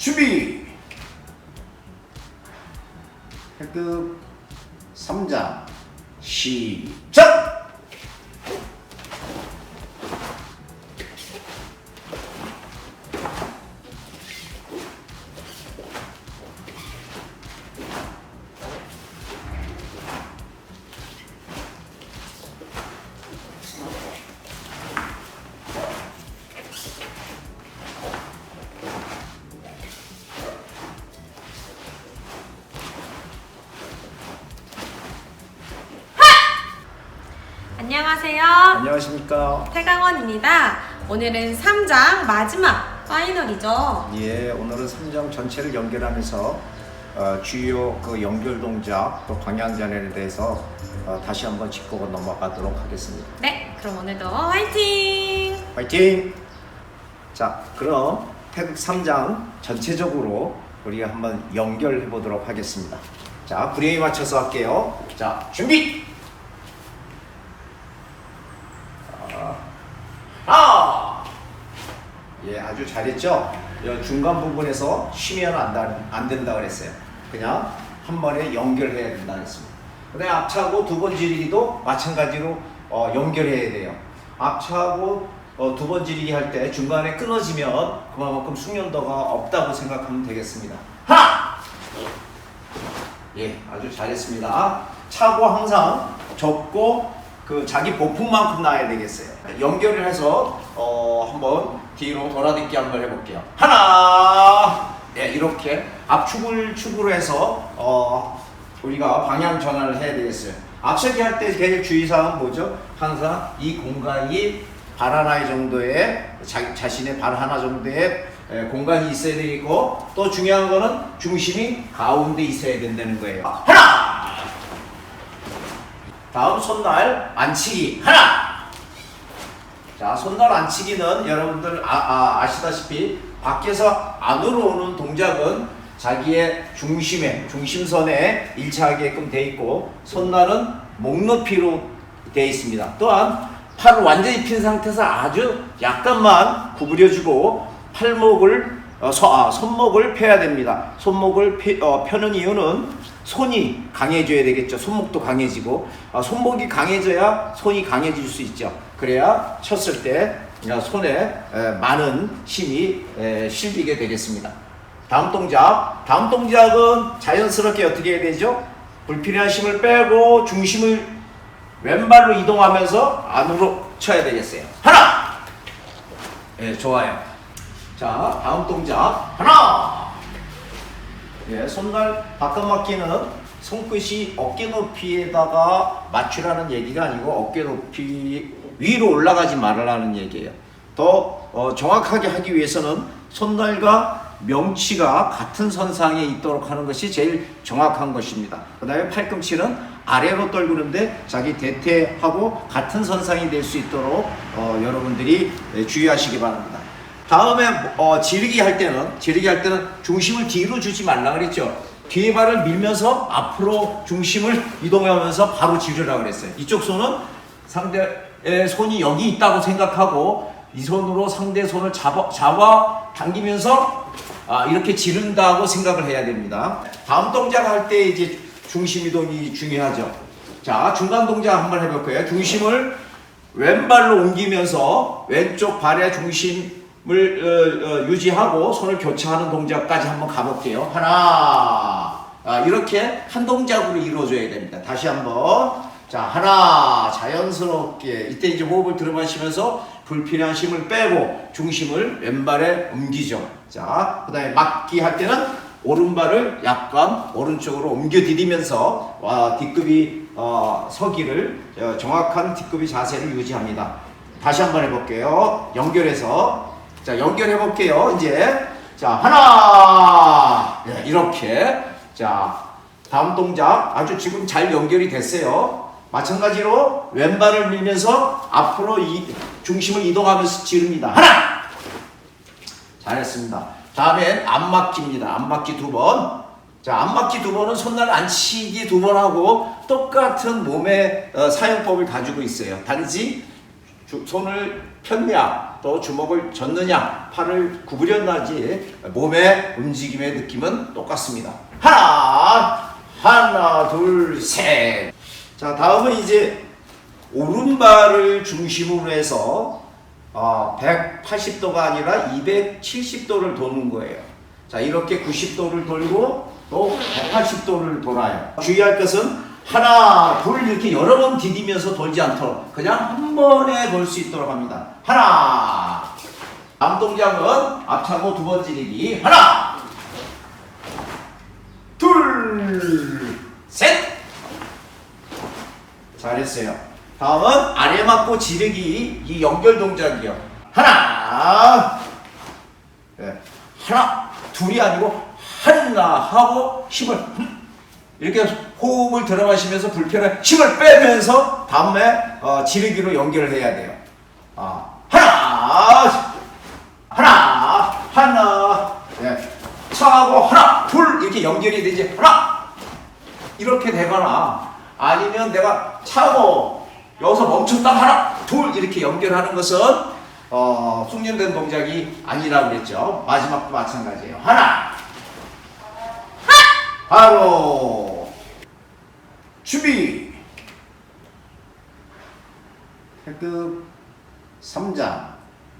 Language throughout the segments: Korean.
준비. 해급 3장. 시작 안녕하세요. 안녕하십니까 태강원입니다. 오늘은 3장 마지막 파이널이죠. 예 오늘은 3장 전체를 연결하면서 어, 주요 그 연결 동작 또 방향 전환에 대해서 어, 다시 한번 짚고 넘어가도록 하겠습니다 네, 그럼 오늘도 화이팅! 화이팅! 자, 그럼 태극 3장 전체적으로 우리가 한번 연결해 보도록 하겠습니다. 자, 불행에 맞춰서 할게요. 자, 준비! 아, 아! 예, 아주 잘했죠? 이 중간 부분에서 쉬면 안, 다, 안 된다 그랬어요. 그냥 한 번에 연결해야 된다 그랬습니다. 그다음에 앞차고 두 번 지르기도 마찬가지로 어, 연결해야 돼요. 앞차고 어, 두 번 지르기 할 때 중간에 끊어지면 그만큼 숙련도가 없다고 생각하면 되겠습니다. 하나! 예, 아주 잘했습니다. 차고 항상 접고 그 자기 보폭만큼 나야 되겠어요. 연결을 해서 어, 한번 뒤로 돌아듣기 한번 해볼게요. 하나, 예, 이렇게 앞축을 축으로 해서 어, 우리가 방향 전환을 해야 되겠어요. 앞서기 할 때 제일 주의사항은 뭐죠? 항상 이 공간이 발 하나 정도의 자, 자신의 발 하나 정도의 에, 공간이 있어야 되고 또 중요한 거는 중심이 가운데 있어야 된다는 거예요. 하나. 다음 손날 안치기 하나. 자 손날 안치기는 여러분들 아, 시다시피 밖에서 안으로 오는 동작은 자기의 중심에 중심선에 일치하게끔 돼 있고 손날은 목 높이로 돼 있습니다. 또한 팔을 완전히 핀 상태에서 아주 약간만 구부려주고 팔목을 어, 서, 아, 손목을 펴야 됩니다. 손목을 펴, 어, 펴는 이유는 손이 강해져야 되겠죠. 손목도 강해지고 아, 손목이 강해져야 손이 강해질 수 있죠. 그래야 쳤을 때 어, 손에 에, 많은 힘이 에, 실리게 되겠습니다. 다음 동작. 다음 동작은 자연스럽게 어떻게 해야 되죠? 불필요한 힘을 빼고 중심을 왼발로 이동하면서 안으로 쳐야 되겠어요. 하나! 예, 좋아요. 자, 다음 동작. 하나! 예, 손갈 바꿔맞기는 손끝이 어깨 높이에다가 맞추라는 얘기가 아니고 어깨 높이 위로 올라가지 말라는 얘기예요. 더 어, 정확하게 하기 위해서는 손날과 명치가 같은 선상에 있도록 하는 것이 제일 정확한 것입니다. 그 다음에 팔꿈치는 아래로 떨구는데 자기 대퇴하고 같은 선상이 될 수 있도록 어, 여러분들이 예, 주의하시기 바랍니다. 다음에 어, 지르기 할 때는 지르기 할 때는 중심을 뒤로 주지 말라 그랬죠. 뒤에 발을 밀면서 앞으로 중심을 이동하면서 바로 지르라 그랬어요. 이쪽 손은 상대의 손이 여기 있다고 생각하고 이 손으로 상대 손을 잡아, 잡아 당기면서 아, 이렇게 지른다고 생각을 해야 됩니다. 다음 동작 할 때 이제 중심 이동이 중요하죠. 자, 중간 동작 한번 해볼 거예요. 중심을 왼발로 옮기면서 왼쪽 발의 중심 을 어, 어, 유지하고 손을 교차하는 동작까지 한번 가볼게요. 하나, 아, 이렇게 한 동작으로 이루어져야 됩니다. 다시 한번. 자, 하나, 자연스럽게. 이때 이제 호흡을 들어마시면서 불필요한 힘을 빼고 중심을 왼발에 옮기죠. 자, 그 다음에 막기 할 때는 오른발을 약간 오른쪽으로 옮겨 디디면서 와, 뒷급이 어, 서기를 어, 정확한 뒷급이 자세를 유지합니다. 다시 한번 해볼게요. 연결해서 자 연결해 볼게요. 이제 자 하나 네, 이렇게 자 다음 동작 아주 지금 잘 연결이 됐어요. 마찬가지로 왼발을 밀면서 앞으로 이 중심을 이동하면서 지릅니다. 하나 잘했습니다. 다음엔 앞막기입니다. 앞막기 두 번. 자, 앞막기 두 번은 손날 안 치기 두 번 하고 똑같은 몸의 어, 사용법을 가지고 있어요. 단지 주- 손을 편냐 또 주먹을 젓느냐 팔을 구부렸나지 몸의 움직임의 느낌은 똑같습니다. 하나 하나 둘 셋 자 다음은 이제 오른발을 중심으로 해서 어, 180도가 아니라 270도를 도는 거예요. 자, 이렇게 90도를 돌고 또 180도를 돌아요. 주의할 것은 하나, 둘 이렇게 여러 번 디디면서 돌지 않도록 그냥 한 번에 돌 수 있도록 합니다. 하나. 다음 동작은 앞차고 두 번 찌르기. 하나. 둘. 셋. 잘했어요. 다음은 아래 맞고 지르기 이 연결 동작이요. 하나, 네. 하나, 둘이 아니고 하나 하고 힘을 흠, 이렇게 호흡을 들어마시면서 불편한 힘을 빼면서 다음에 어, 지르기로 연결을 해야 돼요. 아, 하나, 하나, 하나, 네. 차하고 하나, 둘! 이렇게 연결이 되지. 하나. 이렇게 되거나 아니면 내가 차고 여기서 멈췄다 하나! 둘! 이렇게 연결하는 것은 어, 숙련된 동작이 아니라고 그랬죠. 마지막도 마찬가지예요. 하나! 바로 준비. 태급 3장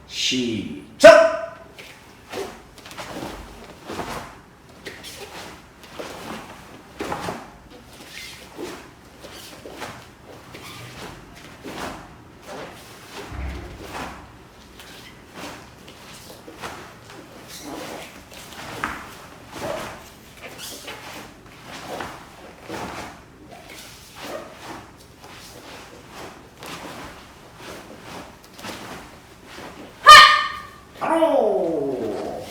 시작 바로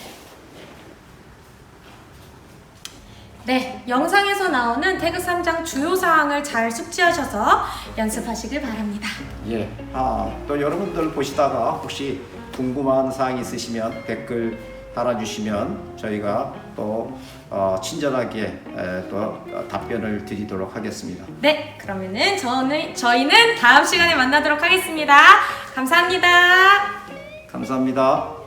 네, 영상에서 나오는 태그 3장 주요 사항을 잘 숙지하셔서 연습하시길 바랍니다. 예. 아, 또 여러분들 보시다가 혹시 궁금한 사항 있으시면 댓글 달아주시면 저희가 또 어, 친절하게 에, 또 답변을 드리도록 하겠습니다. 네, 그러면은 저는 저희는 다음 시간에 만나도록 하겠습니다. 감사합니다. 감사합니다.